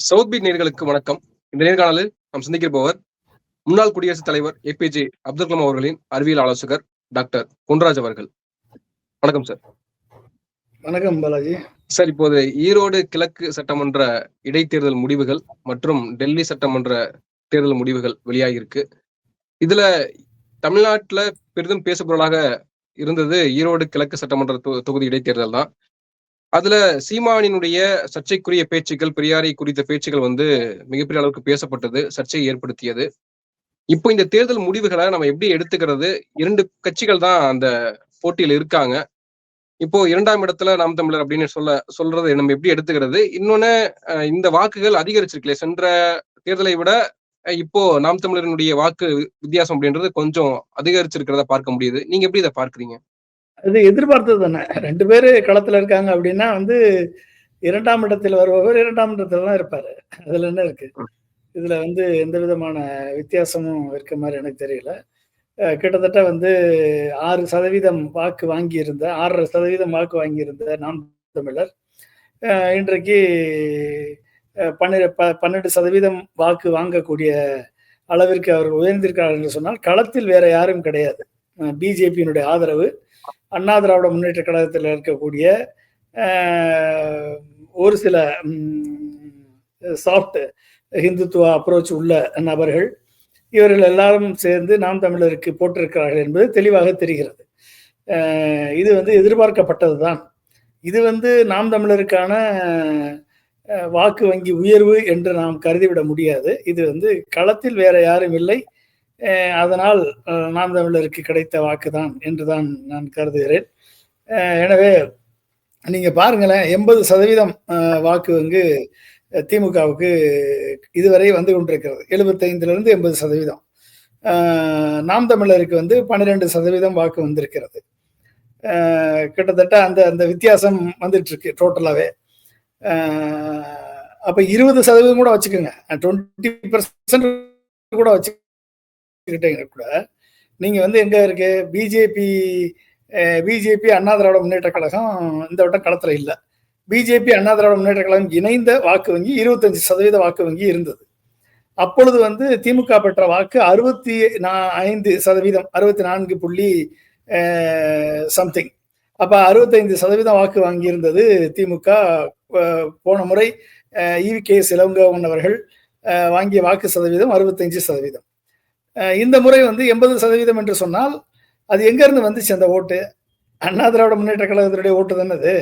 South beat நேர்களுக்கு வணக்கம். இந்த நேர்காணலில் நாம் சந்திக்கிறபவர் முன்னாள் குடியரசுத் தலைவர் ஏபிஜே அப்துல் கலாம் அவர்களின் அறிவியல் ஆலோசகர் டாக்டர் பொன்ராஜ் அவர்கள். வணக்கம் சார். வணக்கம் பாலாஜி. சார் இப்போது ஈரோடு கிழக்கு சட்டமன்ற இடைத்தேர்தல் முடிவுகள் மற்றும் டெல்லி சட்டமன்ற தேர்தல் முடிவுகள் வெளியாகியிருக்கு. இதுல தமிழ்நாட்டுல பெரிதும் பேசுபொருளாக இருந்தது ஈரோடு கிழக்கு சட்டமன்ற தொகுதி இடைத்தேர்தல் தான். அதுல சீமானினுடைய சர்ச்சைக்குரிய பேச்சுக்கள் பெரியாரை குறித்த பேச்சுக்கள் வந்து மிகப்பெரிய அளவுக்கு பேசப்பட்டது சர்ச்சையை ஏற்படுத்தியது. இப்போ இந்த தேர்தல் முடிவுகளை நம்ம எப்படி எடுத்துக்கிறது? இரண்டு கட்சிகள் தான் அந்த போட்டியில் இருக்காங்க. இப்போ இரண்டாம் இடத்துல நாம் தமிழர் அப்படின்னு சொல்ல சொல்றது நம்ம எப்படி எடுத்துக்கிறது? இன்னொன்னு இந்த வாக்குகள் அதிகரிச்சிருக்கல சென்ற தேர்தலை விட இப்போ நாம் தமிழரினுடைய வாக்கு வித்தியாசம் அப்படின்றது கொஞ்சம் அதிகரிச்சிருக்கிறத பார்க்க முடியுது. நீங்க எப்படி இதை பார்க்குறீங்க? அது எதிர்பார்த்தது தானே. ரெண்டு பேர் களத்தில் இருக்காங்க அப்படின்னா வந்து இரண்டாம் இடத்தில் வருபவர் இரண்டாம் இடத்துல தான் இருப்பாரு. அதுல என்ன இருக்கு? இதுல வந்து எந்த விதமான வித்தியாசமும் இருக்க மாதிரி எனக்கு தெரியல. கிட்டத்தட்ட வந்து ஆறு சதவீதம் வாக்கு வாங்கியிருந்த ஆறரை சதவீதம் வாக்கு வாங்கியிருந்த நாம் தமிழர் இன்றைக்கு அஹ் பன்னிர ப- பன்னெண்டு சதவீதம் வாக்கு வாங்கக்கூடிய அளவிற்கு அவர் உயர்ந்திருக்கிறார் என்று சொன்னால் களத்தில் வேற யாரும் கிடையாது. பிஜேபியினுடைய ஆதரவு அண்ணா திராவிட முன்னேற்ற கழகத்தில் இருக்கக்கூடிய ஒரு சில சாஃப்ட் ஹிந்துத்துவ அப்ரோச் உள்ள நபர்கள் இவர்கள் எல்லாரும் சேர்ந்து நாம் தமிழருக்கு போட்டிருக்கிறார்கள் என்பது தெளிவாக தெரிகிறது. இது வந்து எதிர்பார்க்கப்பட்டது தான். இது வந்து நாம் தமிழருக்கான வாக்கு வங்கி உயர்வு என்று நாம் கருதிவிட முடியாது. இது வந்து களத்தில் வேற யாரும் இல்லை. அதனால் நாம் தமிழருக்கு கிடைத்த வாக்குதான் என்றுதான் நான் கருதுகிறேன். எனவே நீங்க பாருங்களேன் எண்பது சதவீதம் வாக்கு வந்து திமுகவுக்கு இதுவரை வந்து கொண்டிருக்கிறது. எழுபத்தைந்துலேருந்து எண்பது சதவீதம். நாம் தமிழருக்கு வந்து பன்னிரெண்டு சதவீதம் வாக்கு வந்திருக்கிறது. கிட்டத்தட்ட அந்த அந்த வித்தியாசம் வந்துட்டு இருக்கு டோட்டலாவே அப்ப இருபது சதவீதம் கூட வச்சுக்கோங்க. டுவெண்ட்டி பர்சன்ட் கூட வச்சு வச்சுக்கிட்டீங்க கூட. நீங்க வந்து எங்க இருக்கு? பிஜேபி பிஜேபி அண்ணா திராவிட முன்னேற்ற கழகம் இந்த வட்டம் களத்துல இல்ல. பிஜேபி அண்ணா திராவிட முன்னேற்ற கழகம் இணைந்த வாக்கு வங்கி இருபத்தஞ்சு சதவீத வாக்கு வங்கி இருந்தது. அப்பொழுது வந்து திமுக பெற்ற வாக்கு அறுபத்தி ஐந்து சதவீதம் அறுபத்தி நான்கு புள்ளி சம்திங் அப்ப அறுபத்தைந்து சதவீதம் வாக்கு வாங்கியிருந்தது திமுக. போன முறை இவி கே சிலங்கவன் அவர்கள் வாங்கிய வாக்கு சதவீதம் அறுபத்தஞ்சு சதவீதம். இந்த முறை வந்து எண்பது சதவீதம் என்று சொன்னால் அது எங்கேருந்து வந்துச்சு அந்த ஓட்டு? அண்ணா திராவிட முன்னேற்ற கழகத்தினுடைய ஓட்டு தானே அது?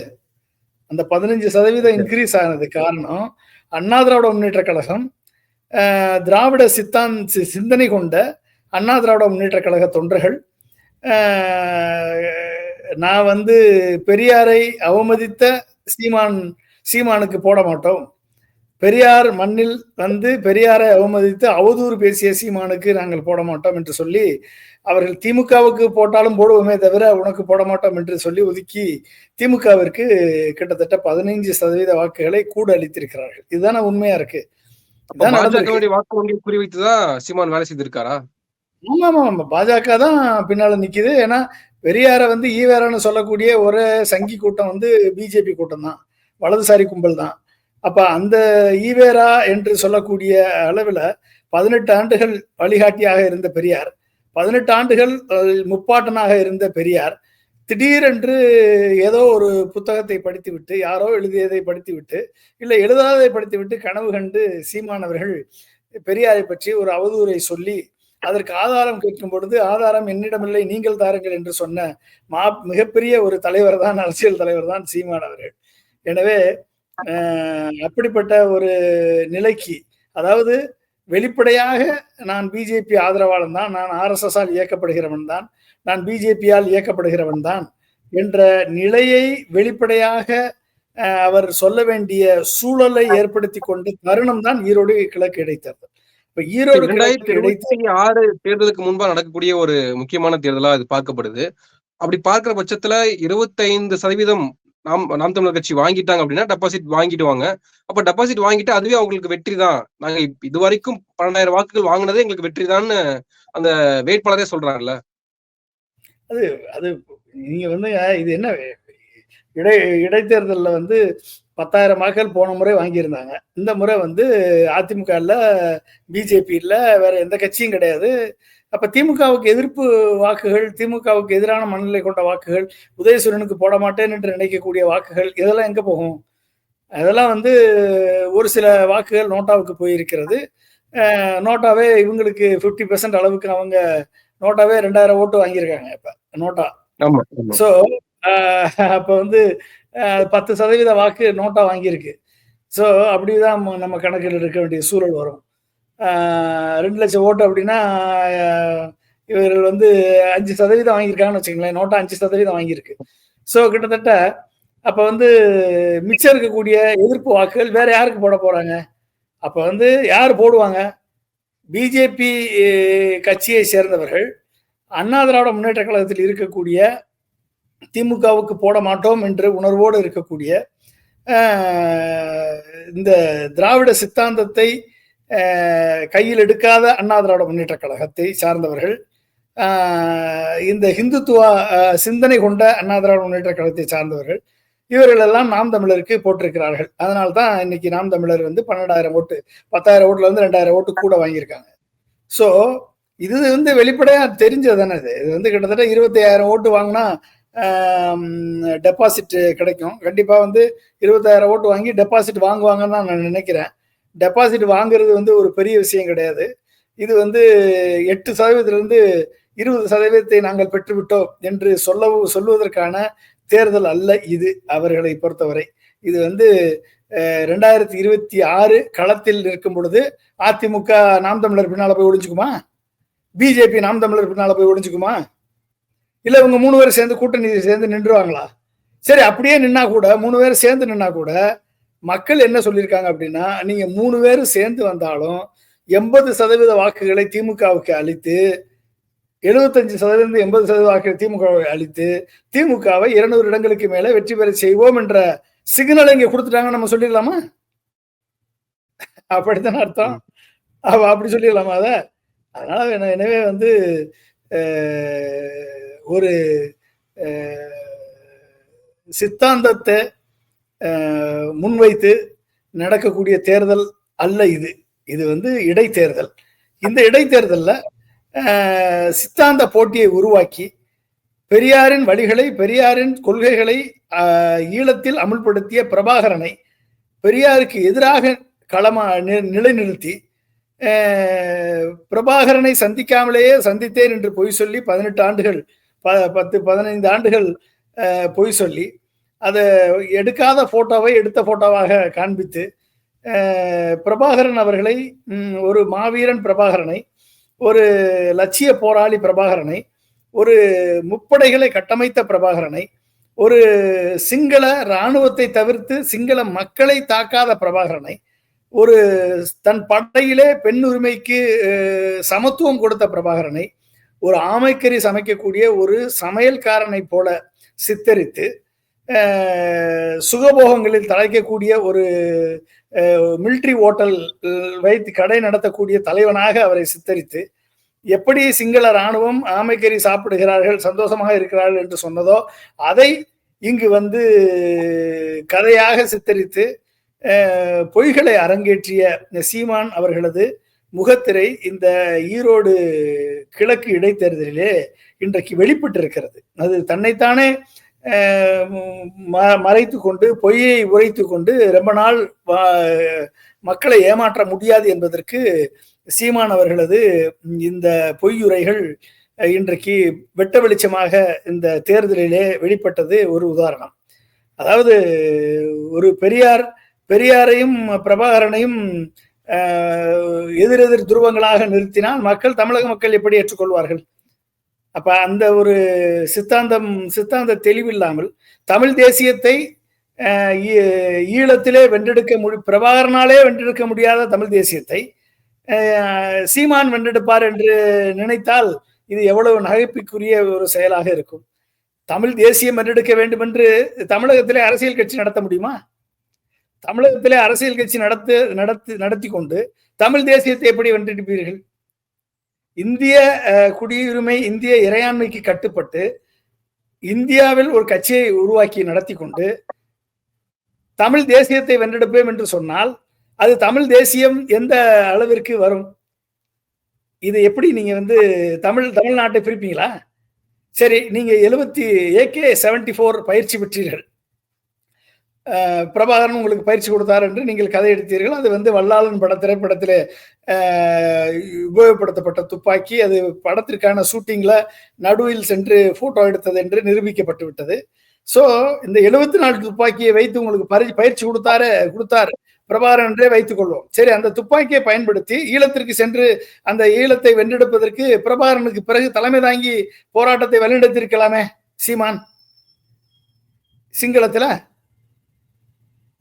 அந்த பதினஞ்சு சதவீதம் இன்க்ரீஸ் ஆனது காரணம் அண்ணா திராவிட முன்னேற்ற கழகம் திராவிட சித்தான் சி- சிந்தனை கொண்ட அண்ணா திராவிட முன்னேற்ற கழக தொண்டர்கள் நான் வந்து பெரியாரை அவமதித்த சீமான் சீமானுக்கு போட மாட்டோம். பெரியார் மண்ணில் வந்து பெரியாரை அவமதித்து அவதூறு பேசிய சீமானுக்கு நாங்கள் போட மாட்டோம் என்று சொல்லி அவர்கள் திமுகவுக்கு போட்டாலும் போடுவோமே தவிர உனக்கு போட மாட்டோம் என்று சொல்லி ஒதுக்கி திமுகவிற்கு கிட்டத்தட்ட பதினைஞ்சு சதவீத வாக்குகளை கூட அளித்திருக்கிறார்கள் இதுதானே உண்மையா இருக்கு? வாக்கு வங்கி குறிவைத்துதான் சீமான் வேலை செய்திருக்காரா? ஆமா ஆமா ஆமா பாஜக தான் பின்னால நிக்குது. ஏன்னா பெரியார வந்து ஈவேரான்னு சொல்லக்கூடிய ஒரு சங்கி கூட்டம் வந்து பிஜேபி கூட்டம் தான் வலதுசாரி கும்பல் தான் அப்ப அந்த ஈவேரா என்று சொல்லக்கூடிய அளவுல பதினெட்டு ஆண்டுகள் வழிகாட்டியாக இருந்த பெரியார் பதினெட்டு ஆண்டுகள் முப்பாட்டனாக இருந்த பெரியார் திடீரென்று ஏதோ ஒரு புத்தகத்தை படித்துவிட்டு யாரோ எழுதியதை படித்துவிட்டு இல்லை எழுதாததை படித்துவிட்டு கனவு கண்டு சீமானவர்கள் பெரியாரை பற்றி ஒரு அவதூறை சொல்லி அதற்கு ஆதாரம் கேட்கும் பொழுது ஆதாரம் என்னிடமில்லை நீங்கள் தாருங்கள் என்று சொன்ன மா மிகப்பெரிய ஒரு தலைவர் தான் அரசியல் தலைவர் தான் சீமானவர்கள் எனவே அப்படிப்பட்ட ஒரு நிலைக்கு அதாவது வெளிப்படையாக நான் பிஜேபி ஆதரவாளன் தான் நான் ஆர்எஸ்எஸ் ஆல் இயக்கப்படுகிறவன் தான் நான் பிஜேபியால் இயக்கப்படுகிறவன் தான் என்ற நிலையை வெளிப்படையாக அவர் சொல்ல வேண்டிய சூழலை ஏற்படுத்தி கொண்ட தருணம் தான் ஈரோடு கிழக்கு இடைத்தேர்தல். இப்ப ஈரோடு கிழக்கு இடைத்தேர்தல் ஆறு தேர்தலுக்கு முன்பா நடக்கக்கூடிய ஒரு முக்கியமான தேர்தலா இது பார்க்கப்படுது. அப்படி பார்க்கிற பட்சத்துல இருபத்தைந்து சதவீதம் நாம் நாம் தமிழர் கட்சி வாங்கிட்டாங்க அப்படின்னா டெபாசிட் வாங்கிடுவாங்க. அப்ப டெபாசிட் வாங்கிட்டு அதுவே அவங்களுக்கு வெற்றி தான். நாங்க இது வரைக்கும் பன்னெண்டாயிரம் வாக்குகள் வாங்கினதே எங்களுக்கு வெற்றி தான்னு அந்த வேட்பாளரே சொல்றாங்கல்ல அது அது நீங்க வந்து இது என்ன இடை இடைத்தேர்தலில் வந்து பத்தாயிரம் வாக்குகள் போன முறை வாங்கியிருந்தாங்க. இந்த முறை வந்து அதிமுக இல்ல பிஜேபி இல்ல வேற எந்த கட்சியும் கிடையாது. அப்ப திமுகவுக்கு எதிர்ப்பு வாக்குகள் திமுகவுக்கு எதிரான மனநிலை கொண்ட வாக்குகள் உதயசூரனுக்கு போட மாட்டேன் என்று நினைக்கக்கூடிய வாக்குகள் இதெல்லாம் எங்க போகும்? அதெல்லாம் வந்து ஒரு சில வாக்குகள் நோட்டாவுக்கு போயிருக்கிறது. நோட்டாவே இவங்களுக்கு ஃபிஃப்டி பெர்சன்ட் அளவுக்கு அவங்க நோட்டாவே ரெண்டாயிரம் ஓட்டு வாங்கியிருக்காங்க இப்ப நோட்டா. ஸோ அப்ப வந்து பத்து சதவீத வாக்கு நோட்டா வாங்கியிருக்கு. ஸோ அப்படிதான் நம்ம- கணக்கில் இருக்க வேண்டிய சூழல் வரும். ரெண்டு லட்சம் ஓட்டு அப்படின்னா இவர்கள் வந்து அஞ்சு சதவீதம் வாங்கியிருக்காங்கன்னு வச்சுக்கோங்களேன். நோட்டா அஞ்சு சதவீதம் வாங்கியிருக்கு. ஸோ கிட்டத்தட்ட அப்போ வந்து மிச்சம் இருக்கக்கூடிய எதிர்ப்பு வாக்குகள் வேற யாருக்கு போட போறாங்க? அப்போ வந்து யார் போடுவாங்க? பிஜேபி கட்சியை சேர்ந்தவர்கள் அண்ணா திராவிட முன்னேற்ற கழகத்தில் இருக்கக்கூடிய திமுகவுக்கு போட மாட்டோம் என்று உணர்வோடு இருக்கக்கூடிய இந்த திராவிட சித்தாந்தத்தை கையில் எடுக்காத அண்ணா திராவிட முன்னேற்ற கழகத்தை சார்ந்தவர்கள் இந்த ஹிந்துத்துவ சிந்தனை கொண்ட அண்ணா திராவிட முன்னேற்ற கழகத்தை சார்ந்தவர்கள் இவர்கள் எல்லாம் நாம் தமிழருக்கு போட்டிருக்கிறார்கள். அதனால தான் இன்னைக்கு நாம் தமிழர் வந்து பன்னெண்டாயிரம் ஓட்டு பத்தாயிரம் ஓட்டுல இருந்து ரெண்டாயிரம் ஓட்டு கூட வாங்கியிருக்காங்க. ஸோ இது வந்து வெளிப்படையா தெரிஞ்சது தானே இது. இது வந்து கிட்டத்தட்ட இருபத்தி ஆயிரம் ஓட்டு வாங்கினா டெபாசிட் கிடைக்கும். கண்டிப்பா வந்து இருபத்தாயிரம் ஓட்டு வாங்கி டெபாசிட் வாங்குவாங்கன்னு தான் நான் நினைக்கிறேன். டெபாசிட் வாங்குறது வந்து ஒரு பெரிய விஷயம் கிடையாது. இது வந்து எட்டு சதவீதத்திலிருந்து இருபது சதவீதத்தை நாங்கள் பெற்றுவிட்டோம் என்று சொல்ல சொல்வதற்கான தேர்தல் அல்ல இது அவர்களை பொறுத்தவரை. இது வந்து ரெண்டாயிரத்தி இருபத்தி ஆறு களத்தில் இருக்கும் பொழுது அதிமுக நாம் தமிழர் பின்னால போய் ஒழிஞ்சுக்குமா பிஜேபி நாம் தமிழர் பின்னால போய் ஒழிஞ்சுக்குமா இல்ல இவங்க மூணு பேரும் சேர்ந்து கூட்டணி சேர்ந்து நின்றுவாங்களா? சரி அப்படியே நின்னா கூட மூணு பேர் சேர்ந்து நின்னா கூட மக்கள் என்ன சொல்லியிருக்காங்க அப்படின்னா நீங்க மூணு பேரும் சேர்ந்து வந்தாலும் எண்பது சதவீத வாக்குகளை திமுகவுக்கு அளித்து எழுபத்தஞ்சு சதவீதம் எண்பது சதவீத வாக்குகளை திமுகவை அளித்து திமுகவை இருநூறு இடங்களுக்கு மேல வெற்றி பெற செய்வோம் என்ற சிக்னலை இங்க கொடுத்துட்டாங்க நம்ம சொல்லிடலாமா? அப்படித்தானே அர்த்தம்? அப்ப அப்படி சொல்லிடலாமா அத? அதனால என்ன- எனவே வந்து ஒரு சித்தாந்தத்தை முன்வைத்து நடக்கக்கூடிய தேர்தல் அல்ல இது. இது வந்து இடைத்தேர்தல். இந்த இடைத்தேர்தலில் சித்தாந்த போட்டியை உருவாக்கி பெரியாரின் வழிகளை பெரியாரின் கொள்கைகளை ஈழத்தில் அமுல்படுத்திய பிரபாகரனை பெரியாருக்கு எதிராக களமா நிலைநிறுத்தி பிரபாகரனை சந்திக்காமலேயே சந்தித்தேன் என்று பொய் சொல்லி பதினெட்டு ஆண்டுகள் ப- பத்து பதினைந்து ஆண்டுகள் பொய் சொல்லி அதை எடுக்காத போட்டோவை எடுத்த போட்டோவாக காண்பித்து பிரபாகரன் அவர்களை ஒரு மாவீரன் பிரபாகரனை ஒரு லட்சிய போராளி பிரபாகரனை ஒரு முப்படைகளை கட்டமைத்த பிரபாகரனை ஒரு சிங்கள இராணுவத்தை தவிர்த்து சிங்கள மக்களை தாக்காத பிரபாகரனை ஒரு தன் படையிலே பெண் உரிமைக்கு சமத்துவம் கொடுத்த பிரபாகரனை ஒரு ஆமைக்கறி சமைக்கக்கூடிய ஒரு சமையல்காரனை போல சித்தரித்து சுகபோகங்களில் தலைக்கக்கூடிய ஒரு மிலிட்ரி ஓட்டல் வைத்து கடை நடத்தக்கூடிய தலைவனாக அவரை சித்தரித்து எப்படி சிங்கள இராணுவம் ஆமைக்கறி சாப்பிடுகிறார்கள் சந்தோஷமாக இருக்கிறார்கள் என்று சொன்னதோ அதை இங்கு வந்து கதையாக சித்தரித்து பொய்களை அரங்கேற்றிய சீமான் அவர்களது முகத்திரை இந்த ஈரோடு கிழக்கு இடைத்தேர்தலிலே இன்றைக்கு வெளிப்பட்டிருக்கிறது. அது தன்னைத்தானே மறைத்து கொண்டு பொய்யை உரைத்து கொண்டு ரொம்ப நாள் வா- மக்களை ஏமாற்ற முடியாது என்பதற்கு சீமான் அவர்களது இந்த பொய்யுரைகள் இன்றைக்கு வெட்ட வெளிச்சமாக இந்த தேர்தலிலே வெளிப்பட்டது ஒரு உதாரணம். அதாவது ஒரு பெரியார் பெரியாரையும் பிரபாகரனையும் எதிரெதிர் துருவங்களாக நிறுத்தினால் மக்கள் தமிழக மக்கள் எப்படி ஏற்றுக்கொள்வார்கள்? அப்ப அந்த ஒரு சித்தாந்தம் சித்தாந்த தெளிவில்லாமல் தமிழ் தேசியத்தை ஈ- ஈழத்திலே வென்றெடுக்க முடி பிரபாகரனாலே வென்றெடுக்க முடியாத தமிழ் தேசியத்தை சீமான் வென்றெடுப்பார் என்று நினைத்தால் இது எவ்வளவு நகைப்புக்குரிய ஒரு செயலாக இருக்கும். தமிழ் தேசியம் வென்றெடுக்க வேண்டும் என்று தமிழகத்திலே அரசியல் கட்சி நடத்த முடியுமா? தமிழகத்திலே அரசியல் கட்சி நடத்து நடத்தி நடத்தி கொண்டு தமிழ் தேசியத்தை எப்படி வென்றெடுப்பீர்கள்? இந்திய குடியுரிமை இந்திய இறையாண்மைக்கு கட்டுப்பட்டு இந்தியாவில் ஒரு கட்சியை உருவாக்கி நடத்தி கொண்டு தமிழ் தேசியத்தை வென்றெடுப்பேன் என்று சொன்னால் அது தமிழ் தேசியம் எந்த அளவிற்கு வரும்? இது எப்படி நீங்க வந்து தமிழ் தமிழ்நாட்டை பிரிப்பீங்களா? சரி நீங்க எழுபத்தி ஏகே செவன்டி ஃபோர் பயிற்சி பெற்றீர்கள். பிரபாகரன் உங்களுக்கு பயிற்சி கொடுத்தார் என்று நீங்கள் கதை எடுத்தீர்கள். அது வந்து வல்லாளன் பட திரைப்படத்தில் உபயோகப்படுத்தப்பட்ட துப்பாக்கி. அது படத்திற்கான ஷூட்டிங்கில் நடுவில் சென்று ஃபோட்டோ எடுத்தது என்று நிரூபிக்கப்பட்டு விட்டது. ஸோ இந்த எழுபத்தி நாலு துப்பாக்கியை வைத்து உங்களுக்கு பரி- பயிற்சி கொடுத்தாரு கொடுத்தாரு பிரபாகரன் என்றே வைத்துக் கொள்வோம். சரி அந்த துப்பாக்கியை பயன்படுத்தி ஈழத்திற்கு சென்று அந்த ஈழத்தை வென்றெடுப்பதற்கு பிரபாகரனுக்கு பிறகு தலைமை தாங்கி போராட்டத்தை வழிநடத்திருக்கலாமே சீமான். சிங்களத்தில்?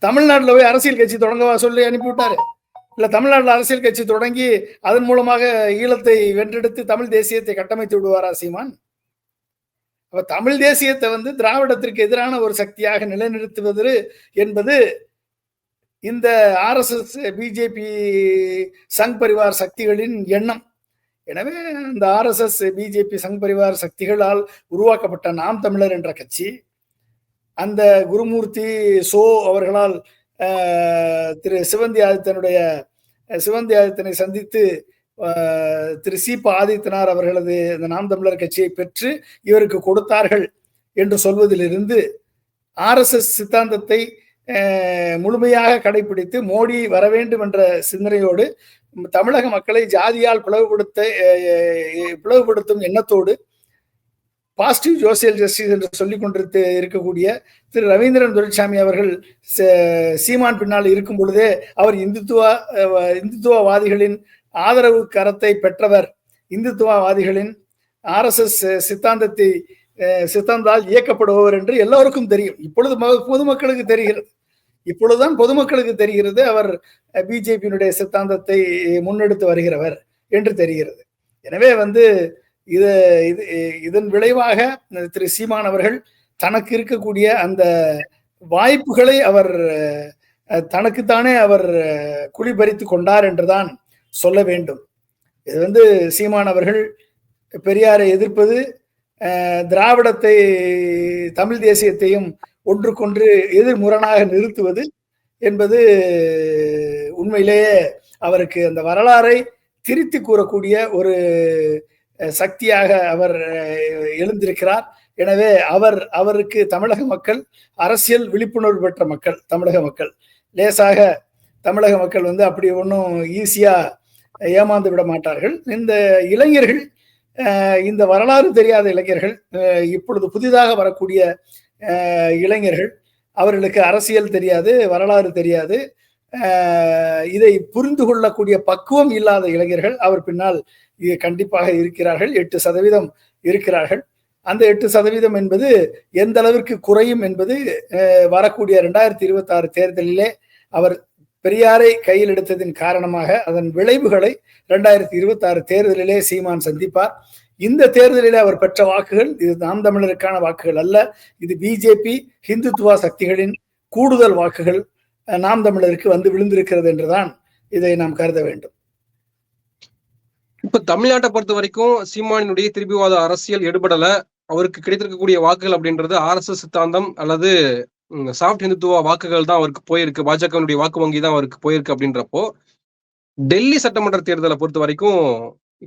தமிழ்நாட்டில் போய் அரசியல் கட்சி தொடங்கவா சொல்லி அனுப்பிவிட்டாரு. இல்லை தமிழ்நாட்டில் அரசியல் கட்சி தொடங்கி அதன் மூலமாக ஈழத்தை வென்றெடுத்து தமிழ் தேசியத்தை கட்டமைத்து விடுவாரா சீமான்? அப்போ தமிழ் தேசியத்தை வந்து திராவிடத்திற்கு எதிரான ஒரு சக்தியாக நிலைநிறுத்துவது என்பது இந்த ஆர்எஸ்எஸ் பிஜேபி சங் பரிவார் சக்திகளின் எண்ணம். எனவே இந்த ஆர்எஸ்எஸ் பிஜேபி சங் பரிவார் சக்திகளால் உருவாக்கப்பட்ட நாம் தமிழர் என்ற கட்சி அந்த குருமூர்த்தி சோ அவர்களால் திரு சிவந்தி ஆதித்தனுடைய சிவந்தி ஆதித்தனை சந்தித்து திரு சீப ஆதித்தனார் அவர்களது இந்த நாம் தமிழர் கட்சியை பெற்று இவருக்கு கொடுத்தார்கள் என்று சொல்வதிலிருந்து ஆர்எஸ்எஸ் சித்தாந்தத்தை முழுமையாக கடைபிடித்து மோடி வர வேண்டும் என்ற சிந்தனையோடு தமிழக மக்களை ஜாதியால் பிளவுபடுத்த பிளவுபடுத்தும் எண்ணத்தோடு பாசிட்டிவ் ஜோசியல் ஜஸ்டிஸ் என்று சொல்லிக் கொண்டிருத்து இருக்கக்கூடிய திரு ரவீந்திரன் துரைசாமி அவர்கள் ச- சீமான் பின்னால் இருக்கும் பொழுதே அவர் இந்துத்துவ இந்துத்துவவாதிகளின் ஆதரவு கரத்தை பெற்றவர். இந்துத்துவவாதிகளின் ஆர்எஸ்எஸ் சித்தாந்தத்தை சித்தாந்தால் இயக்கப்படுபவர் என்று எல்லோருக்கும் தெரியும். இப்பொழுது பொதுமக்களுக்கு தெரிகிறது. இப்பொழுதுதான் பொதுமக்களுக்கு தெரிகிறது அவர் பிஜேபியினுடைய சித்தாந்தத்தை முன்னெடுத்து வருகிறவர் என்று தெரிகிறது. எனவே வந்து இது இது இதன் விளைவாக திரு சீமான் அவர்கள் தனக்கு இருக்கக்கூடிய அந்த வாய்ப்புகளை அவர் தனக்குத்தானே அவர் குளிபறித்து கொண்டார் என்றுதான் சொல்ல வேண்டும். இது வந்து சீமான் அவர்கள் பெரியாரை எதிர்ப்பது திராவிடத்தை தமிழ் தேசியத்தையும் ஒன்றுக்கொன்று எதிர்முரணாக நிறுத்துவது என்பது உண்மையிலேயே அவருக்கு அந்த வரலாறை திரித்து கூறக்கூடிய ஒரு சக்தியாக அவர் எழுந்திருக்கிறார். எனவே அவர் அவருக்கு தமிழக மக்கள் அரசியல் விழிப்புணர்வு பெற்ற மக்கள் தமிழக மக்கள். லேசாக தமிழக மக்கள் வந்து அப்படி ஒன்றும் ஈஸியாக ஏமாந்து விட மாட்டார்கள். இந்த இளைஞர்கள் இந்த வரலாறு தெரியாத இளைஞர்கள் இப்பொழுது புதிதாக வரக்கூடிய இளைஞர்கள் அவர்களுக்கு அரசியல் தெரியாது வரலாறு தெரியாது. இதை புரிந்து கொள்ளக்கூடிய பக்குவம் இல்லாத இளைஞர்கள் அவர் பின்னால் இது கண்டிப்பாக இருக்கிறார்கள். எட்டு சதவீதம் இருக்கிறார்கள். அந்த எட்டு சதவீதம் என்பது எந்த அளவிற்கு குறையும் என்பது வரக்கூடிய ரெண்டாயிரத்தி இருபத்தி ஆறு தேர்தலிலே அவர் பெரியாரை கையில் எடுத்ததின் காரணமாக அதன் விளைவுகளை ரெண்டாயிரத்தி இருபத்தி ஆறு தேர்தலிலே சீமான் சந்திப்பார். இந்த தேர்தலிலே அவர் பெற்ற வாக்குகள் இது நாம் தமிழருக்கான வாக்குகள் அல்ல இது பிஜேபி ஹிந்துத்துவா சக்திகளின் கூடுதல் வாக்குகள் நாம் தமிழருக்கு வந்து விழுந்திருக்கிறது என்றுதான் இதை நாம் கருத வேண்டும். இப்ப தமிழ்நாட்டை பொறுத்த வரைக்கும் சீமானினுடைய திருப்பிவாத அரசியல் எடுபடல. அவருக்கு கிடைத்திருக்கக்கூடிய வாக்குகள் அப்படின்றது ஆர்எஸ்எஸ் சித்தாந்தம் அல்லது சாஃப்ட் இந்துத்துவ வாக்குகள் தான் அவருக்கு போயிருக்கு. பாஜகவினுடைய வாக்கு வங்கி தான் அவருக்கு போயிருக்கு அப்படின்றப்போ டெல்லி சட்டமன்ற தேர்தலை பொறுத்த வரைக்கும்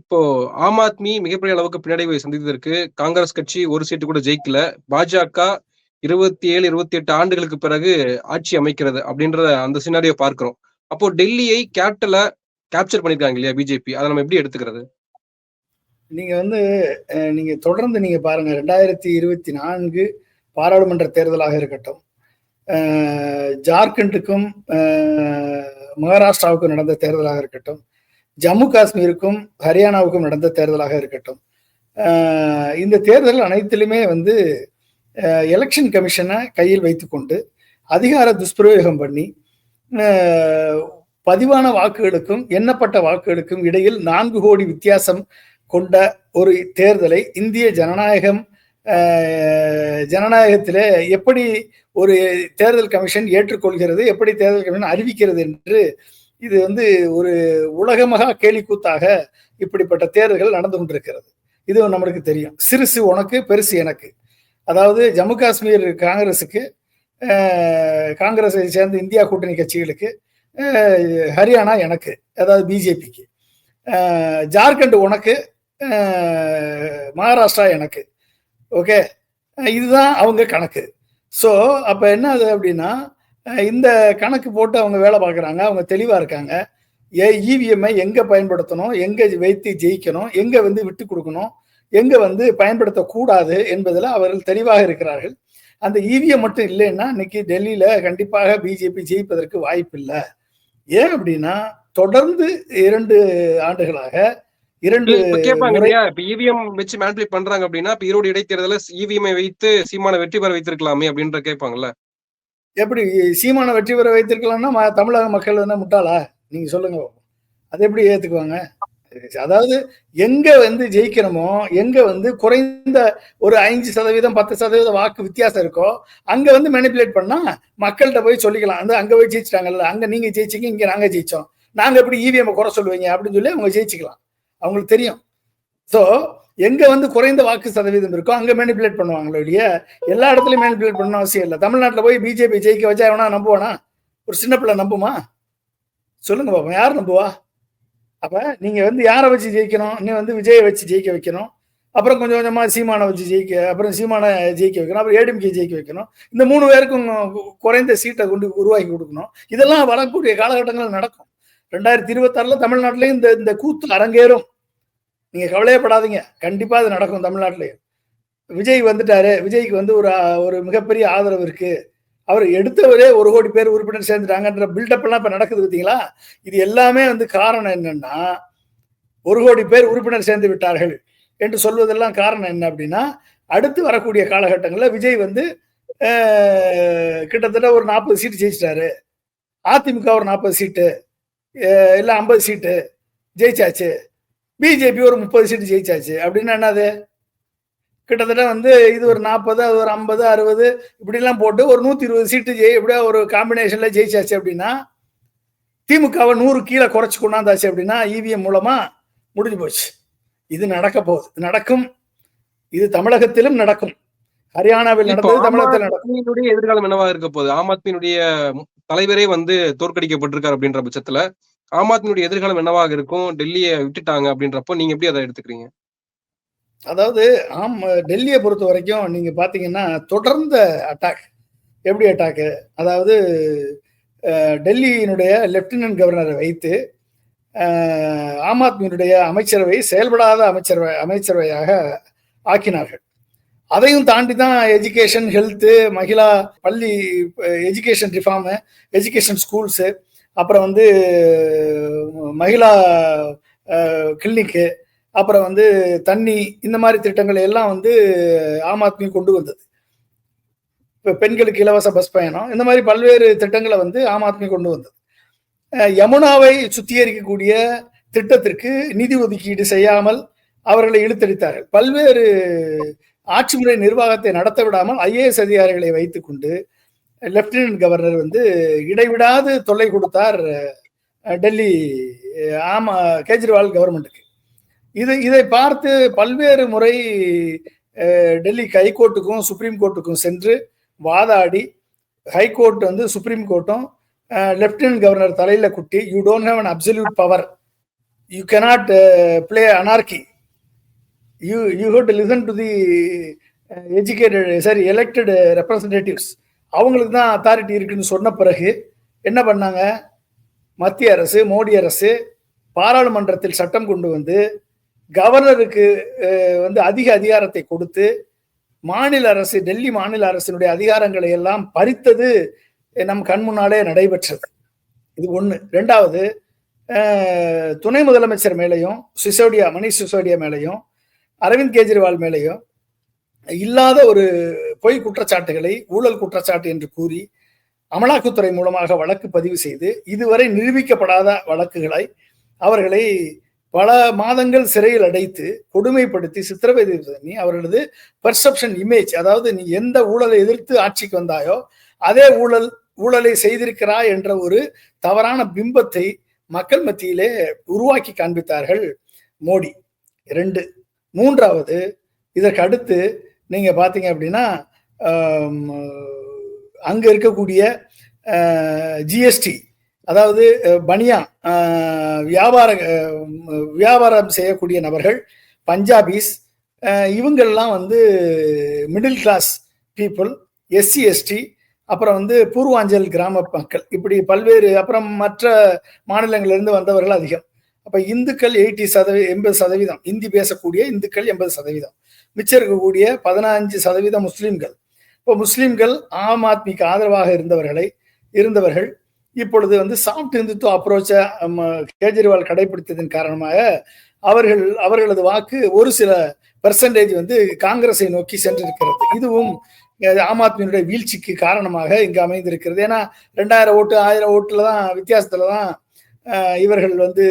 இப்போ ஆம் ஆத்மி மிகப்பெரிய அளவுக்கு பின்னடைவை சந்தித்திருக்கு காங்கிரஸ் கட்சி ஒரு சீட்டு கூட ஜெயிக்கல. பாஜக இருபத்தி ஏழு இருபத்தி எட்டு ஆண்டுகளுக்கு பிறகு ஆட்சி அமைக்கிறது அப்படின்ற அந்த சினாரியோ பார்க்கிறோம். அப்போ டெல்லியை கேபிட்டல கேப்சர் பண்ணிருக்காங்க இல்லையா பிஜேபி அதை நம்ம எப்படி எடுத்துக்கிறது? நீங்க வந்து நீங்க தொடர்ந்து நீங்க பாருங்க ரெண்டாயிரத்தி இருபத்தி நான்கு பாராளுமன்ற தேர்தலாக இருக்கட்டும். ஜார்க்கண்டுக்கும் மகாராஷ்டிராவுக்கும் நடந்த தேர்தலாக இருக்கட்டும். ஜம்மு காஷ்மீருக்கும் ஹரியானாவுக்கும் நடந்த தேர்தலாக இருக்கட்டும். இந்த தேர்தல் அனைத்திலுமே வந்து எலெக்ஷன் கமிஷனை கையில் வைத்துக்கொண்டு அதிகார துஷ்பிரயோகம் பண்ணி பதிவான வாக்குகளுக்கும் எண்ணப்பட்ட வாக்குகளுக்கும் இடையில் நான்கு கோடி வித்தியாசம் கொண்ட ஒரு தேர்தலை இந்திய ஜனநாயகம் ஜனநாயகத்தில் எப்படி ஒரு தேர்தல் கமிஷன் ஏற்றுக்கொள்கிறது எப்படி தேர்தல் கமிஷன் அறிவிக்கிறது என்று இது வந்து ஒரு உலகமகா கேலிக்கூத்தாக இப்படிப்பட்ட தேர்தல்கள் நடந்து கொண்டிருக்கிறது. இது நம்மளுக்கு தெரியும். சிறுசு உனக்கு பெருசு எனக்கு. அதாவது ஜம்மு காஷ்மீர் காங்கிரஸுக்கு காங்கிரஸை சேர்ந்த இந்தியா கூட்டணி கட்சிகளுக்கு ஹரியானா எனக்கு அதாவது பிஜேபிக்கு. ஜார்க்கண்ட் உனக்கு மகாராஷ்டிரா எனக்கு. ஓகே? இதுதான் அவங்க கணக்கு. ஸோ அப்போ என்ன அது அப்படின்னா இந்த கணக்கு போட்டு அவங்க வேலை பார்க்குறாங்க அவங்க தெளிவாக இருக்காங்க. ஏ இவிஎம்ஐ எங்கே பயன்படுத்தணும் எங்கே வைத்து ஜெயிக்கணும் எங்கே வந்து விட்டு கொடுக்கணும் எங்கே வந்து பயன்படுத்தக்கூடாது என்பதில் அவர்கள் தெளிவாக இருக்கிறார்கள். அந்த இவிஎம் மட்டும் இல்லைன்னா இன்னைக்கு டெல்லியில் கண்டிப்பாக பிஜேபி ஜெயிப்பதற்கு வாய்ப்பு இல்லை ஏன் அப்படின்னா தொடர்ந்து இரண்டு ஆண்டுகளாக இரண்டு கேட்பாங்க இல்லையா? இப்ப இவிஎம் வச்சு மேனிபுலேட் பண்றாங்க அப்படின்னா இப்ப ஈரோடு இடைத்தேர்தல இவிஎம் வைத்து சீமான வெற்றி பெற வைத்திருக்கலாமே அப்படின்ற கேட்பாங்கல்ல எப்படி சீமான வெற்றி பெற வைத்திருக்கலாம்னா தமிழக மக்கள் என்ன முட்டாளா? நீங்க சொல்லுங்க. அது எப்படி ஏத்துக்குவாங்க? அதாவது எங்க வந்து ஜெயிக்கணுமோ எங்க வந்து குறைந்த ஒரு ஐந்து சதவீதம் பத்து சதவீதம் வாக்கு வித்தியாசம் இருக்கோ அங்க வந்து மேனிபுலேட் பண்ணா மக்கள்கிட்ட போய் சொல்லிக்கலாம். வந்து அங்க போய் ஜெயிச்சிட்டாங்கல்ல அங்க நீங்க ஜெயிச்சிங்க இங்க நாங்க ஜெயிச்சோம். நாங்க எப்படி இவிஎம் குறை சொல்லுவீங்க அப்படின்னு சொல்லி அவங்க ஜெயிச்சுக்கலாம். அவங்களுக்கு தெரியும். ஸோ எங்க வந்து குறைந்த வாக்கு சதவீதம் இருக்கோ அங்க மேனிபுலேட் பண்ணுவாங்களோ இல்லையா? எல்லா இடத்துலயும் மேனிப்புலேட் பண்ண அவசியம் இல்லை. தமிழ்நாட்டில் போய் பிஜேபி ஜெயிக்க வச்சா எவனா நம்புவானா? ஒரு சின்ன பிள்ளை நம்புமா? சொல்லுங்க பாப்போம். யார் நம்புவா? அப்ப நீங்க வந்து யாரை வச்சு ஜெயிக்கணும்? இன்னும் வந்து விஜயை வச்சு ஜெயிக்க வைக்கணும். அப்புறம் கொஞ்சம் கொஞ்சமா சீமானை வச்சு ஜெயிக்க அப்புறம் சீமானை ஜெயிக்க வைக்கணும். அப்புறம் ஏடிஎம்கே ஜெயிக்க வைக்கணும். இந்த மூணு பேருக்கும் குறைந்த சீட்டை கொண்டு உருவாக்கி கொடுக்கணும். இதெல்லாம் வரக்கூடிய காலகட்டங்கள் நடக்கும். ரெண்டாயிரத்தி இருபத்தாறுல தமிழ்நாட்டிலையும் இந்த இந்த கூத்து அரங்கேறும். நீங்க கவலையப்படாதீங்க கண்டிப்பா அது நடக்கும் தமிழ்நாட்டிலையும். விஜய் வந்துட்டாரு. விஜய்க்கு வந்து ஒரு ஒரு மிகப்பெரிய ஆதரவு இருக்கு. அவர் எடுத்தவரே ஒரு கோடி பேர் உறுப்பினர் சேர்ந்துட்டாங்கன்ற பில்டப் எல்லாம் இப்ப நடக்குது பார்த்தீங்களா? இது எல்லாமே வந்து காரணம் என்னன்னா ஒரு கோடி பேர் உறுப்பினர் சேர்ந்து விட்டார்கள் என்று சொல்வதெல்லாம் காரணம் என்ன அப்படின்னா அடுத்து வரக்கூடிய காலகட்டங்களில் விஜய் வந்து கிட்டத்தட்ட ஒரு நாற்பது சீட்டு ஜெயிச்சிட்டாரு. அதிமுக ஒரு நாற்பது சீட்டு இல்லை ஐம்பது சீட்டு ஜெயிச்சாச்சு. பிஜேபி ஒரு முப்பது சீட்டு ஜெயிச்சாச்சு. அப்படின்னா என்னது? கிட்டத்தட்ட வந்து இது ஒரு நாற்பது அது ஒரு ஐம்பது அறுபது இப்படிலாம் போட்டு ஒரு நூற்றி இருபது சீட்டு ஜெய் எப்படியா ஒரு காம்பினேஷன்ல ஜெயிச்சாச்சு அப்படின்னா திமுகவை நூறு கீழே குறைச்சு கொண்டாந்தாச்சு அப்படின்னா இவிஎம் மூலமா முடிஞ்சு போச்சு. இது நடக்க போகுது. நடக்கும். இது தமிழகத்திலும் நடக்கும். ஹரியானாவில் நடந்தது தமிழகத்தில் நடக்கும். எதிர்காலம் என்னவா இருக்க போகுது? ஆம் ஆத்மியினுடைய தலைவரே வந்து தோற்கடிக்கப்பட்டிருக்காரு அப்படின்ற பட்சத்துல ஆம் ஆத்மியுடைய எதிர்காலம் என்னவாக இருக்கும்? டெல்லியை விட்டுட்டாங்க அப்படின்றப்போ நீங்க எப்படி அதை எடுத்துக்கிறீங்க? அதாவது ஆம் டெல்லியை பொறுத்த வரைக்கும் நீங்க பாத்தீங்கன்னா தொடர்ந்த அட்டாக் எப்படி அட்டாக்கு அதாவது டெல்லியினுடைய லெப்டினன்ட் கவர்னரை வைத்து ஆம் ஆத்மியினுடைய அமைச்சரவை செயல்படாத அமைச்சரவை அமைச்சரவையாக ஆக்கினார்கள். அதையும் தாண்டி தான் எஜுகேஷன் ஹெல்த்து மகிழா பள்ளி எஜுகேஷன் ரிஃபார்மு எஜுகேஷன் ஸ்கூல்ஸு அப்புறம் வந்து மகிழா கிளினிக்கு அப்புறம் வந்து தண்ணி இந்த மாதிரி திட்டங்களை எல்லாம் வந்து ஆம் ஆத்மி கொண்டு வந்தது. இப்போ பெண்களுக்கு இலவச பஸ் பயணம் இந்த மாதிரி பல்வேறு திட்டங்களை வந்து ஆம் ஆத்மி கொண்டு வந்தது. யமுனாவை சுத்திகரிக்கக்கூடிய திட்டத்திற்கு நிதி ஒதுக்கீடு செய்யாமல் அவர்களை இழுத்தடித்தார்கள். பல்வேறு ஆட்சி முறை நிர்வாகத்தை நடத்த விடாமல் ஐஏஎஸ் அதிகாரிகளை வைத்துக்கொண்டு லெப்டினன்ட் கவர்னர் வந்து இடைவிடாது தொல்லை கொடுத்தார் டெல்லி ஆமா கேஜ்ரிவால் கவர்மெண்ட்டுக்கு. இது இதை பார்த்து பல்வேறு முறை டெல்லி ஹைகோர்ட்டுக்கும் சுப்ரீம் கோர்ட்டுக்கும் சென்று வாதாடி ஹைகோர்ட் வந்து சுப்ரீம் கோர்ட்டும் லெப்டினன்ட் கவர்னர் தலையில குட்டி you don't have an absolute power you cannot play anarchy you you ought listen to the educated sorry elected representatives அவங்களுக்கு தான் அத்தாரிட்டி இருக்குன்னு சொன்ன பிறகு என்ன பண்ணாங்க? மத்திய அரசு மோடி அரசு பாராளுமன்றத்தில் சட்டம் கொண்டு வந்து கவர்னருக்கு வந்து அதிக அதிகாரத்தை கொடுத்து மாநில அரசு டெல்லி மாநில அரசினுடைய அதிகாரங்களை எல்லாம் பறித்தது நம் கண் முன்னாலே நடைபெற்றது. இது ஒன்று ரெண்டாவது துணை முதலமைச்சர் மேலையும் சிசோடியா மணிஷ் சிசோடியா மேலையும் அரவிந்த் கெஜ்ரிவால் மேலையும் இல்லாத ஒரு பொய் குற்றச்சாட்டுகளை ஊழல் குற்றச்சாட்டு என்று கூறி அமலாக்கத்துறை மூலமாக வழக்கு பதிவு செய்து இதுவரை நிரூபிக்கப்படாத வழக்குகளை அவர்களை பல மாதங்கள் சிறையில் அடைத்து கொடுமைப்படுத்தி சித்திரவதை பண்ணி அவர்களது பர்செப்ஷன் இமேஜ் அதாவது நீ எந்த ஊழலை எதிர்த்து ஆட்சிக்கு வந்தாயோ அதே ஊழல் ஊழலை செய்திருக்கிறாய் என்ற ஒரு தவறான பிம்பத்தை மக்கள் மத்தியிலே உருவாக்கி காண்பித்தார்கள் மோடி. ரெண்டு. மூன்றாவது இதற்கு அடுத்து நீங்க பாத்தீங்க அப்படின்னா அங்க இருக்கக்கூடிய ஜிஎஸ்டி அதாவது பனியா வியாபார வியாபாரம் செய்யக்கூடிய நபர்கள் பஞ்சாபிஸ் இவங்கள்லாம் இவங்கெல்லாம் வந்து middle class people SC ST அப்புறம் வந்து பூர்வாஞ்சல் கிராம மக்கள். இப்படி பல்வேறு அப்புறம் மற்ற மாநிலங்களிலிருந்து வந்தவர்கள் அதிகம். அப்போ இந்துக்கள் எயிட்டி சதவீதம் எண்பது சதவீதம். இந்தி பேசக்கூடிய இந்துக்கள் எண்பது சதவீதம். மிச்சம் இருக்கக்கூடிய பதினஞ்சு சதவீதம் முஸ்லீம்கள். இப்போ முஸ்லீம்கள் ஆம் ஆத்மிக்கு ஆதரவாக இருந்தவர்களை இருந்தவர்கள் இப்பொழுது வந்து சாஃப்ட் இந்துத்துவ அப்ரோச்சை கேஜ்ரிவால் கடைபிடித்ததன் காரணமாக அவர்கள் அவர்களது வாக்கு ஒரு சில பெர்சன்டேஜ் வந்து காங்கிரஸை நோக்கி சென்றிருக்கிறது இதுவும் ஆம் ஆத்மியினுடைய வீழ்ச்சிக்கு காரணமாக இங்கு அமைந்திருக்கிறது ஏன்னா ரெண்டாயிரம் ஓட்டு ஆயிரம் ஓட்டுல தான் வித்தியாசத்துல தான் இவர்கள் வந்து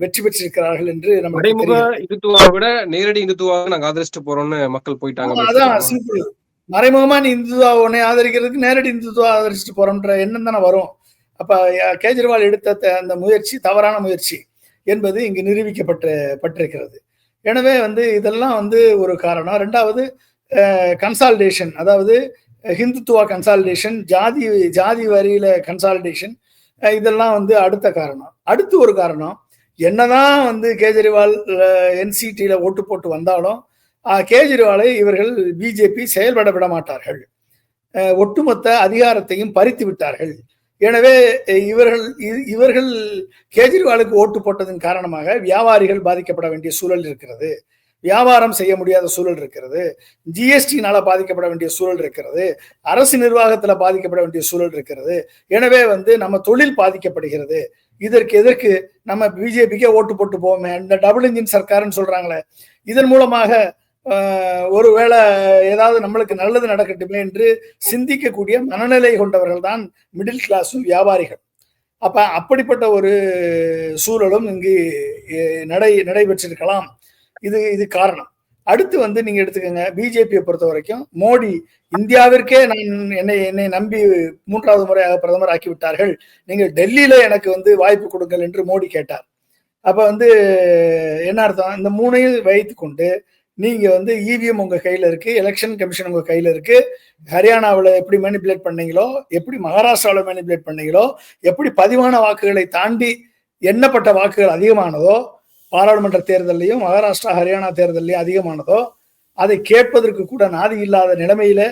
வெற்றி பெற்றிருக்கிறார்கள் என்று நமக்கு மறைமுக. இந்துத்துவாவை விட நேரடி இந்துத்துவாவை நாங்க ஆதரிச்சுட்டு போறோம்னு மக்கள் போயிட்டாங்க அதான். சிம்பிள் மறைமுகமா நீ இந்துத்துவா உன்னை ஆதரிக்கிறதுக்கு நேரடி இந்துத்துவா ஆதரிச்சுட்டு போறோம்ன்ற எண்ணம் தானே வரும் அப்போ கேஜ்ரிவால் எடுத்த த- அந்த முயற்சி தவறான முயற்சி என்பது இங்கு நிரூபிக்கப்பட்டு பட்டிருக்கிறது. எனவே வந்து இதெல்லாம் வந்து ஒரு காரணம். ரெண்டாவது கன்சால்டேஷன் அதாவது ஹிந்துத்துவா கன்சால்டேஷன் ஜாதி ஜாதி வரியில கன்சால்டேஷன் இதெல்லாம் வந்து அடுத்த காரணம். அடுத்து ஒரு காரணம் என்னதான் வந்து கேஜ்ரிவால் என்சிடியில ஓட்டு போட்டு வந்தாலும் கேஜ்ரிவாலை இவர்கள் பிஜேபி செயல்பட விட மாட்டார்கள். ஒட்டுமொத்த அதிகாரத்தையும் பறித்து விட்டார்கள். எனவே இவர்கள் இ- இவர்கள் கேஜ்ரிவாலுக்கு ஓட்டு போட்டதன் காரணமாக வியாபாரிகள் பாதிக்கப்பட வேண்டிய சூழல் இருக்கிறது. வியாபாரம் செய்ய முடியாத சூழல் இருக்கிறது. ஜிஎஸ்டினால பாதிக்கப்பட வேண்டிய சூழல் இருக்கிறது. அரசு நிர்வாகத்துல பாதிக்கப்பட வேண்டிய சூழல் இருக்கிறது. எனவே வந்து நம்ம தொழில் பாதிக்கப்படுகிறது. இதற்கு எதற்கு நம்ம பிஜேபிக்கே ஓட்டு போட்டு போவோமே? இந்த டபுள் இன்ஜின் சர்க்கார்னு சொல்றாங்களே. இதன் மூலமாக ஒருவேளை ஏதாவது நம்மளுக்கு நல்லது நடக்கட்டுமே என்று சிந்திக்கக்கூடிய மனநிலை கொண்டவர்கள் தான் மிடில் கிளாஸும் வியாபாரிகள். அப்ப அப்படிப்பட்ட ஒரு சூழலும் இங்கு நடை நடைபெற்றிருக்கலாம். இது இது காரணம். அடுத்து வந்து நீங்க எடுத்துக்கோங்க பிஜேபியை பொறுத்த வரைக்கும் மோடி இந்தியாவிற்கே நான் என்னை என்னை நம்பி மூன்றாவது முறையாக பிரதமர் ஆக்கி விட்டார்கள் நீங்கள் டெல்லியில எனக்கு வந்து வாய்ப்பு கொடுங்கள் என்று மோடி கேட்டார். அப்ப வந்து என்ன அர்த்தம்? இந்த மூணையும் வைத்து கொண்டு நீங்க வந்து இவிஎம் உங்க கையில இருக்கு எலெக்ஷன் கமிஷன் உங்க கையில இருக்கு. ஹரியானாவில் எப்படி மேனிபுலேட் பண்ணீங்களோ எப்படி மகாராஷ்டிராவில் மேனிபுலேட் பண்ணீங்களோ எப்படி பதிவான வாக்குகளை தாண்டி எண்ணப்பட்ட வாக்குகள் அதிகமானதோ பாராளுமன்ற தேர்தலையும் மகாராஷ்டிரா ஹரியானா தேர்தலையும் அதிகமானதோ அதை கேட்பதற்கு கூட நாதி இல்லாத நிலைமையில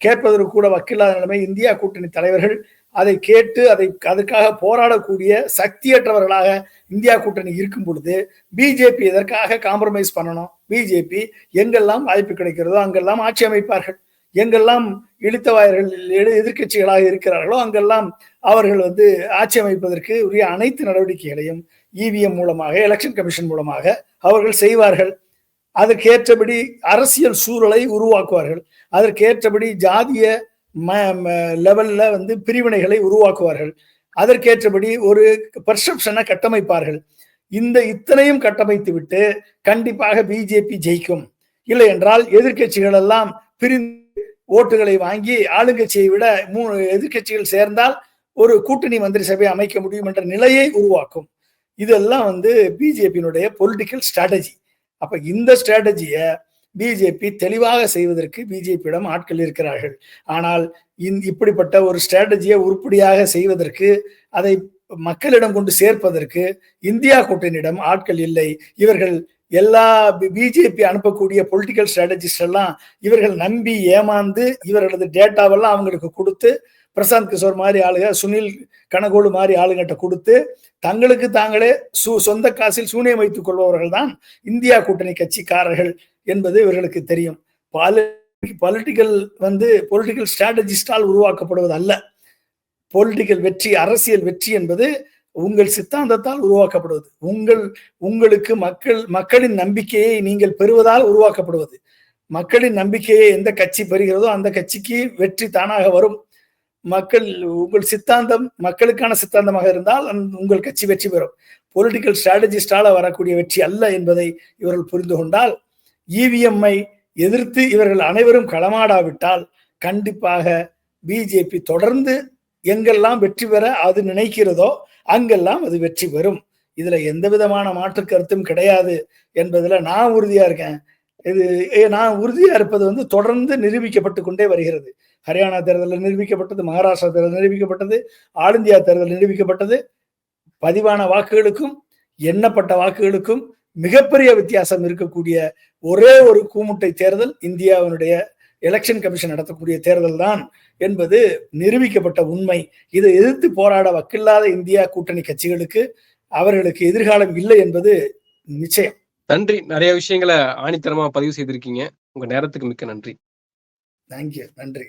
கேட்பதற்கு கூட வக்கில்லாத நிலைமை இந்தியா கூட்டணி தலைவர்கள் அதை கேட்டு அதை அதுக்காக போராடக்கூடிய சக்தியற்றவர்களாக இந்தியா கூட்டணி இருக்கும் பொழுது பிஜேபி எதற்காக காம்ப்ரமைஸ் பண்ணணும்? பிஜேபி எங்கெல்லாம் வாய்ப்பு கிடைக்கிறதோ அங்கெல்லாம் ஆட்சி அமைப்பார்கள். எங்கெல்லாம் இழுத்தவாயர்கள் எதிர்க்கட்சிகளாக இருக்கிறார்களோ அங்கெல்லாம் அவர்கள் வந்து ஆட்சி அமைப்பதற்கு உரிய அனைத்து நடவடிக்கைகளையும் இவிஎம் மூலமாக எலெக்ஷன் கமிஷன் மூலமாக அவர்கள் செய்வார்கள். அதற்கேற்றபடி அரசியல் சூழலை உருவாக்குவார்கள். அதற்கேற்றபடி ஜாதிய லெவல்ல வந்து பிரிவினைகளை உருவாக்குவார்கள். அதற்கேற்றபடி ஒரு பர்செப்ஷனை கட்டமைப்பார்கள். இந்த இத்தனையும் கட்டமைத்து விட்டு கண்டிப்பாக பிஜேபி ஜெயிக்கும். இல்லை என்றால் எதிர்கட்சிகள் எல்லாம் பிரிந்து ஓட்டுகளை வாங்கி ஆளுங்கட்சியை விட மூணு எதிர்கட்சிகள் சேர்ந்தால் ஒரு கூட்டணி மந்திரி சபை அமைக்க முடியும் என்ற நிலையை உருவாக்கும். இதெல்லாம் வந்து பிஜேபியினுடைய பொலிட்டிக்கல் ஸ்ட்ராட்டஜி அப்ப இந்த ஸ்ட்ராட்டஜியை பிஜேபி தெளிவாக செய்வதற்கு பிஜேபியிடம் ஆட்கள் இருக்கிறார்கள். ஆனால் இப்படிப்பட்ட ஒரு ஸ்ட்ராட்டஜியை உருப்படியாக செய்வதற்கு அதை மக்களிடம் கொண்டு சேர்ப்பதற்கு இந்தியா கூட்டணியிடம் ஆட்கள் இல்லை. இவர்கள் எல்லா பிஜேபி அனுப்பக்கூடிய பொலிட்டிக்கல் ஸ்ட்ராட்டஜிஸ்ட் எல்லாம் இவர்கள் நம்பி ஏமாந்து இவர்களது டேட்டாவெல்லாம் அவங்களுக்கு கொடுத்து பிரசாந்த் கிஷோர் மாதிரி ஆளுங்க சுனில் கனகோடு மாதிரி ஆளுங்கிட்ட கொடுத்து தங்களுக்கு தாங்களே சு சொந்த காசில் சூனியம் வைத்துக் கொள்பவர்கள் தான் இந்தியா கூட்டணி கட்சிக்காரர்கள் என்பது இவர்களுக்கு தெரியும். பாலு பொலிட்டிக்கல் வந்து பொலிட்டிக்கல் ஸ்ட்ராட்டஜிஸ்டால் உருவாக்கப்படுவது அல்ல. பொலிட்டிக்கல் வெற்றி அரசியல் வெற்றி என்பது உங்கள் சித்தாந்தத்தால் உருவாக்கப்படுவது. உங்கள் உங்களுக்கு மக்கள் மக்களின் நம்பிக்கையை நீங்கள் பெறுவதால் உருவாக்கப்படுவது. மக்களின் நம்பிக்கையை எந்த கட்சி பெறுகிறதோ அந்த கட்சிக்கு வெற்றி தானாக வரும். மக்கள் உங்கள் சித்தாந்தம் மக்களுக்கான சித்தாந்தமாக இருந்தால் உங்கள் கட்சி வெற்றி பெறும். பொலிட்டிக்கல் ஸ்ட்ராட்டஜிஸ்டால வரக்கூடிய வெற்றி அல்ல என்பதை இவர்கள் புரிந்து கொண்டால் இவிஎம்ஐ எதிர்த்து இவர்கள் அனைவரும் களமாடாவிட்டால் கண்டிப்பாக பிஜேபி தொடர்ந்து எங்கெல்லாம் வெற்றி பெற அது நினைக்கிறதோ அங்கெல்லாம் அது வெற்றி பெறும். இதுல எந்த விதமான மாற்று கருத்தும் கிடையாது என்பதுல நான் உறுதியா இருக்கேன். இது நான் உறுதியா இருப்பது வந்து தொடர்ந்து நிரூபிக்கப்பட்டு கொண்டே வருகிறது. ஹரியானா தேர்தலில் நிரூபிக்கப்பட்டது மகாராஷ்டிரா தேர்தல் நிரூபிக்கப்பட்டது ஆல் இந்தியா தேர்தல் நிரூபிக்கப்பட்டது. பதிவான வாக்குகளுக்கும் எண்ணப்பட்ட வாக்குகளுக்கும் மிகப்பெரிய வித்தியாசம் இருக்கக்கூடிய ஒரே ஒரு கூமுட்டை தேர்தல் இந்தியாவினுடைய எலெக்ஷன் கமிஷன் நடத்தக்கூடிய தேர்தல் தான் என்பது நிரூபிக்கப்பட்ட உண்மை. இதை எதிர்த்து போராட வக்கில்லாத இந்தியா கூட்டணி கட்சிகளுக்கு அவர்களுக்கு எதிர்காலம் இல்லை என்பது நிச்சயம். நன்றி. நிறைய விஷயங்களை ஆணித்தரமா பதிவு செய்திருக்கீங்க. உங்க நேரத்துக்கு மிக்க நன்றி. தேங்க்யூ நன்றி.